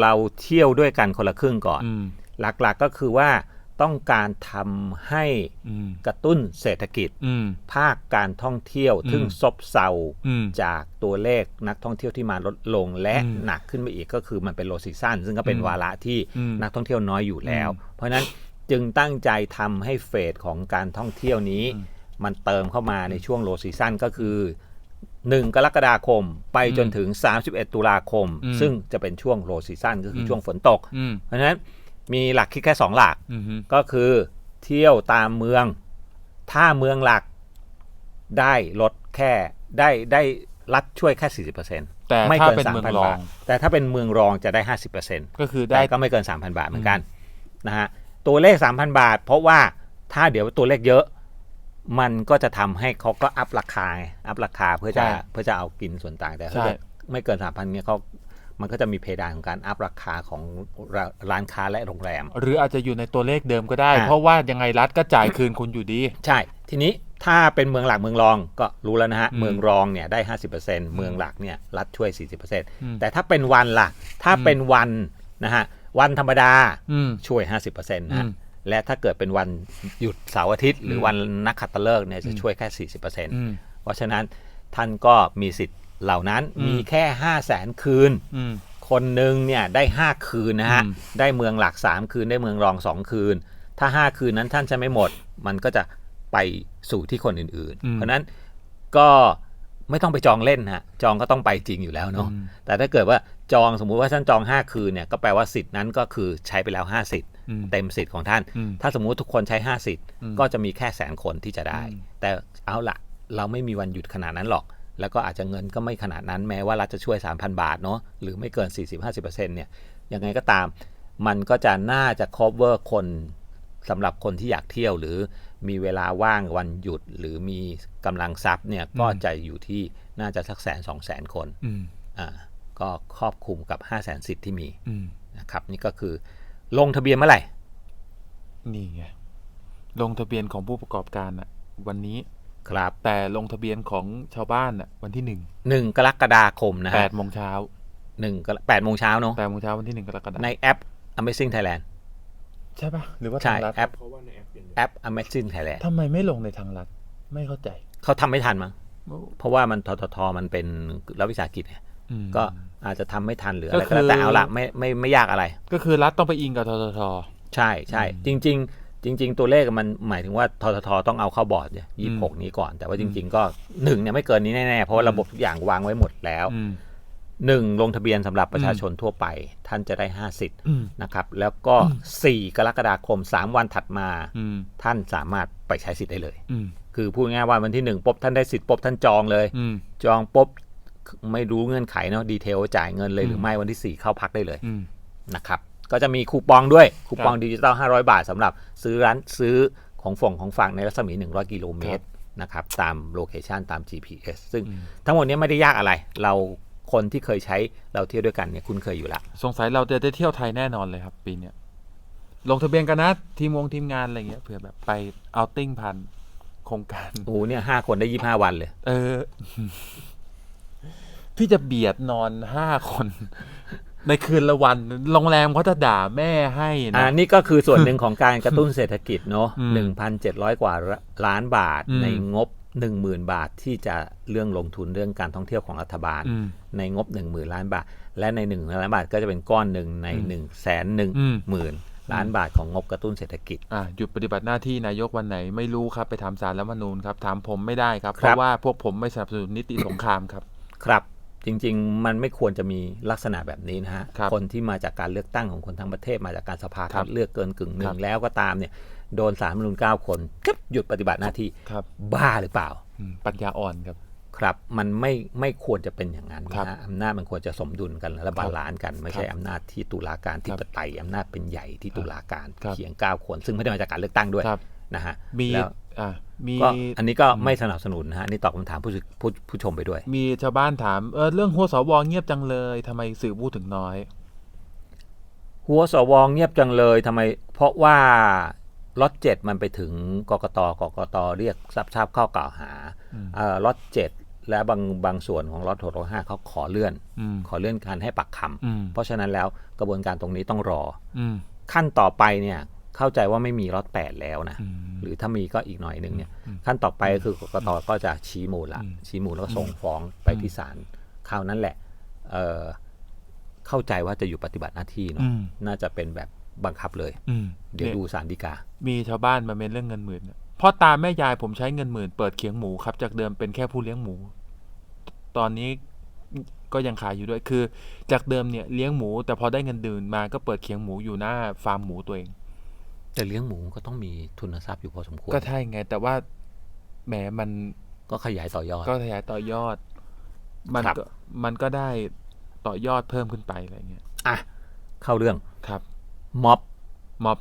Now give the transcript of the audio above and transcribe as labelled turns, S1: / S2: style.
S1: เราเที่ยวด้วยกันคนละครึ่งก่อน
S2: อืม
S1: หลักๆก็คือว่าต้องการทำให้
S2: อืม
S1: กระตุ้นเศรษฐกิจ
S2: อืม
S1: ภาคการท่องเที่ยว
S2: อืม
S1: ซึ่งซบเซา
S2: อืม
S1: จากตัวเลขนักท่องเที่ยวที่มาลดลงและ
S2: อืม
S1: หนักขึ้นไปอีกก็คือมันเป็นโลซีซันซึ่งก็เป็น
S2: อืม
S1: วาระที่
S2: อืม
S1: นักท่องเที่ยวน้อยอยู่แล้ว
S2: อืม
S1: เพราะฉะนั้นจึงตั้งใจทำให้เฟสของการท่องเที่ยวนี้
S2: อืม
S1: มันเติมเข้ามาในช่วงโลซีซันก็คือ 1 กรกฎาคมไปจนถึง 31 ตุลาคม
S2: อืม
S1: ซึ่งจะเป็นช่วงโลซีซันก็คืออ
S2: ม
S1: ช่วงฝนตก
S2: อืม
S1: เพราะฉะนั้นมีหลักคิดแค่ 2 หลัก
S2: อืมฮึ
S1: ก็คือเที่ยวตามเมือง ถ้าเมืองหลักได้ลดแค่ได้ได้รัฐช่วยแค่ 40%
S2: แต่
S1: ไม่
S2: ถ้า
S1: เกิน
S2: เป็นเมือง
S1: 3,000
S2: รอบา
S1: งทแต่ถ้าเป็นเมืองรองจะได้ 50%
S2: ก็คือ
S1: แต่
S2: ได้
S1: ก็ไม่เกิน 3,000 บาทเหมือนกันนะฮะตัวเลข 3,000 บาท เพราะว่าถ้าเดี๋ยวตัวเลขเยอะ มันก็จะทำให้เขาก็อัพราคาไงอัพราคาเพื่อจะ
S2: ใช่
S1: เพื่อจะเอากินส่วนต่างแต่ถ้า
S2: ใช่
S1: เกิดไม่เกิน3,000เนี่ยเขามันก็จะมีเพดานของการอัพราคาของร้าร้านค้าและโรงแรม
S2: หรืออาจจะอยู่ในตัวเลขเดิมก็ได้
S1: อ่า
S2: เพราะว่ายังไงรัฐก็จ่ายคืนคุณอยู่ดี
S1: ใช่ ทีนี้ถ้าเป็นเมืองหลักเมืองรองก็รู้แล้วนะฮะ
S2: อืม
S1: เมืองรองเนี่ยได้ 50%เมืองหลักเนี่ยรัฐช่วย 40%
S2: ม
S1: แต่ถ้าเป็นวันล่ะถ้า
S2: อืม
S1: เป็นวันนะฮะวันธรรมดา
S2: อืม
S1: ช่วย 50%นะฮะ
S2: อืม
S1: และถ้าเกิดเป็นวันหยุดเสาร์อาทิตย์ หรืออ
S2: ม
S1: วันนักขัตฤกษ์เนี่ยจะ
S2: อืม
S1: ช่วยแค่ 40%
S2: อืม
S1: เพราะฉะนั้นท่านก็มีสิทธิ์เหล่านั้น
S2: อืม
S1: มีแค่ 5 0 0แสนคืน
S2: อืม
S1: คนหนึ่งเนี่ยได้ 5 คืนนะฮะ
S2: อืม
S1: ได้เมืองหลัก 3 คืน ได้เมืองรอง 2 คืน ถ้า 5 คืนนั้นท่านจะไม่หมด มันก็จะไปสู่ที่คนอื่น
S2: อื
S1: ๆ
S2: ม
S1: เพราะฉะนั้นก็ ไม่ต้องไปจองเล่นฮะจองก็ต้องไปจริงอยู่แล้วเนาะ
S2: อืม
S1: แต่ถ้าเกิดว่าจองสมมุติว่าท่านจอง 5 คืนเนี่ยก็แปลว่าสิทธิ์นั้นก็คือใช้ไปแล้ว5สิทธิ์
S2: อืม
S1: เต็มสิทธิ์ของท่าน
S2: อืม
S1: ถ้าสมมุติทุกคนใช้5สิทธิ์
S2: อืม
S1: ก็จะมีแค่แสนคนที่จะได้
S2: อืม
S1: แต่เอาละเราไม่มีวันหยุดขนาดนั้นหรอก แล้วก็อาจจะเงินก็ไม่ขนาดนั้นแม้ว่ารัฐจะช่วย 3,000 บาทเนาะหรือไม่เกิน 40-50%เนี่ยยังไงก็ตาม มันก็จะน่าจะ cover คน สำหรับคนที่อยากเที่ยวหรือมีเวลาว่างวันหยุด หรือมีกำลังทรัพย์เนี่ยก็จะอยู่ที่น่าจะสักแสนสองแสนคน
S2: อืม
S1: อ่าก็ครอบคลุมกับ5 0 0แสนสิทธิ์ที่มี
S2: อืม
S1: นะครับ นี่ก็คือ ลงทะเบียนเมื่อไหร่
S2: นี่ไงลงทะเบียนของผู้ประกอบการอะวันนี้
S1: ครับ
S2: แต่ลงทะเบียนของชาวบ้านอะวันที่หนึ่ง
S1: หนึ่งกรกฎาคมนะ
S2: แป
S1: ฮะ
S2: ดโมงเช้า
S1: หนึ่งกรแปดโมงเช้าเนาะ
S2: แปดโมงเช้าวันที่หนึ่งกรกฎาคม
S1: ในแอป Amazing Thailand
S2: ใช่ปะหรือว่า
S1: ใช่
S2: ทางรัฐ
S1: แอปแอป Amazing Thailand
S2: ทำไมไม่ลงในทางรัฐไม่เข้าใจ
S1: เขาทำไม่ทันมั้งเพราะว่ามันทททมันเป็นรัฐวิสาหกิจไง
S2: อืม
S1: ก็อาจจะทำไม่ทันหรืออะไร
S2: ก็
S1: ก็แล้ว
S2: คือ
S1: แต่เอาละไม่ไม่ไม่ยากอะไร
S2: ก็คือรัฐต้องไปอิงกับททท
S1: ใช่ใช่
S2: อืม
S1: จริง ๆ จริง ๆ ตัวเลขมันหมายถึงว่าทททต้องเอาเข้าบอร์ดเนี่ยยี่หกนี้ก่อน แต่ว่าจริง ๆ ก็หนึ่งเนี่ยไม่เกินนี้แน่ๆเพราะว่าระบบทุกอย่างวางไว้หมดแล้ว
S2: อืม
S1: หนึ่งลงทะเบียนสำหรับประชาชนทั่วไป ท่านจะได้ห้าสิทธิ์
S2: อืม
S1: นะครับ แล้วก็สี่กรกฎาคมสามวันถัดมา
S2: อืม
S1: ท่านสามารถไปใช้สิทธิ์ได้เลย
S2: อืม
S1: คือพูดง่ายๆว่าวันที่หนึ่งปุ๊บท่านได้สิทธิ์ปุ๊บท่านจองเลย
S2: อืม
S1: จองปุ๊บไม่รู้เงื่อนไขเนาะดีเทลจ่ายเงินเลยหรือไม่วันที่4เข้าพักได้เลย
S2: อืม
S1: นะครับก็จะมีคูปองด้วยคูปอง
S2: ครับ
S1: ดิจิตอล500 บาทสำหรับซื้อร้านซื้อของฝงของฝากในรัศมี 100 กิโลเมตรนะครับตามโลเคชันตาม GPS ซึ่ง
S2: อืม
S1: ทั้งหมดนี้ไม่ได้ยากอะไร เรา คนที่เคยใช้เราเที่ยวด้วยกันเนี่ยคุ้นเคยอยู่แล้ว
S2: สงสัยเราจะได้เที่ยวไทยแน่นอนเลยครับ ปีเนี้ยลงทะเบียนกันนะทีมวงทีมงานอะไรเงี้ยเผื่อแบบไปเอาติ้งพันโครงการ
S1: โอ้โหเนี่ยห้าคนได้25วันเลย
S2: เออ พี่จะเบียดนอนห้าคน ในคืนละวันโรงแรมเขาจะด่าแม่ให้
S1: อ่า
S2: นะ
S1: นี่ก็คือส่วนหนึ่งของการกระตุ้นเศรษฐกิจเนาะ
S2: อืม
S1: หนึ่งพันเจ็ดร้อยกว่าล้านบาท
S2: อืม
S1: ในงบ หนึ่งหมื่นบาทที่จะเรื่องลงทุนเรื่องการท่องเที่ยวของรัฐบาล
S2: อืม
S1: ในงบหนึ่งหมื่นล้านบาท และในหนึ่งล้านบาทก็จะเป็นก้อนหนึ่งใน
S2: อืม
S1: หนึ่งแสนหนึ่ง
S2: อืม
S1: หมื่นล้านบาทของงบกระตุ้นเศรษฐกิจ
S2: อ่าหยุดปฏิบัติหน้าที่นายกวันไหนไม่รู้ครับไปถามสารรัฐธรรมนูญครับถามผมไม่ได้ครับ
S1: ครับ
S2: เพราะว่าพวกผมไม่สนับสนุนนิติสงครามครับ
S1: ครับ จริง ๆ มันไม่ควรจะมีลักษณะแบบนี้นะฮะ
S2: ครับ
S1: คนที่มาจากการเลือกตั้งของคนทั้งประเทศมาจากการสภา
S2: ครั
S1: คั
S2: บ
S1: ดเลือกเกินกึ่งหนึ่
S2: ครั
S1: ง
S2: บ
S1: แล้วก็ตามเนี่ย โดนสารรัฐธรรมนูลเก้าคนจึ๊บหยุดปฏิบัติหน้าที่
S2: ครับ
S1: บ้าหรือเปล่า
S2: อืมปัญญาอ่อนครับ
S1: ครับ มันไม่ไม่ควรจะเป็นอย่างนั้น
S2: ครับ
S1: นะฮะอำนาจมันควรจะสมดุลกันและบาลานซ์กัน ไม่ใช่
S2: ครับ
S1: อำนาจที่ตุลาการที่
S2: ครับ
S1: ปไตยอำนาจเป็นใหญ่ที่ตุลาการ
S2: ครับ
S1: เขียงเก้าคน ซึ่งไม่ได้มาจากการเลือกตั้งด้วย
S2: ครับ
S1: นะฮะ
S2: มี
S1: แล้ว
S2: อ่ามี
S1: ก็อันนี้ก็ไม่สนับสนุนนะฮะนี่ตอบคำถามผู้ชผู้ผู้ชมไปด้วย
S2: มีชาวบ้านถามเออเรื่องหัวสวเงียบจังเลยทำไมสื่อพูดถึงน้อย
S1: หัวสวเงียบจังเลยทำไม เพราะว่า ล็อตเจ็ดมันไปถึงกกตกกตเรียกทราบทราบข้อกล่าวหา
S2: อืม
S1: เอ่อล็อตเจ็ดและบางบางส่วนของล็อต665เขาขอเลื่อน
S2: อืม
S1: ขอเลื่อนการให้ปักคำ
S2: อืม
S1: เพราะฉะนั้นแล้วกระบวนการตรงนี้ต้องรอ
S2: อืม
S1: ขั้นต่อไปเนี่ยเข้าใจว่าไม่มีล็อตแปดแล้วนะ
S2: อืม
S1: หรือถ้ามีก็อีกหน่อยหนึ่งเนี่ย
S2: อืม
S1: ขั้นต่อไปก็คือกกตก็จะชี้มูลละ
S2: อืม
S1: ชี้มูลแล้วก็ส่งฟ้องไปที่ศาลคราวนั้นแหละเอ่อเข้าใจว่าจะอยู่ปฏิบัติหน้าที่เนาะ
S2: อืม
S1: น่าจะเป็นแบบ บังคับเลย
S2: อืม
S1: เดี๋ยว
S2: นี่
S1: ดูสารดีกา
S2: มีชาวบ้านมาเมนเรื่องเงินหมื่นเนี่ยพ่อตาแม่ยายผมใช้เงินหมื่นเปิดเขียงหมูครับ จากเดิมเป็นแค่ผู้เลี้ยงหมู ตอนนี้ก็ยังขายอยู่ด้วยคือ จากเดิมเนี่ยเลี้ยงหมู แต่พอได้เงินเดือนมาก็เปิดเขียงหมูอยู่หน้าฟาร์มหมูตัวเอง
S1: แต่เลี้ยงหมูก็ต้องมีทุนทรัพย์อยู่พอสมควร
S2: ก็ใช่ไง แต่ว่าแหมมัน
S1: ก็ขยายต่อยอด
S2: ก็ขยายต่อยอด มัน
S1: ครับ
S2: ก็มันก็ได้ต่อยอดเพิ่มขึ้นไปอะไรเงี้ย
S1: อะเข้าเรื่อง
S2: ครับ
S1: ม็อบ
S2: ม็อบ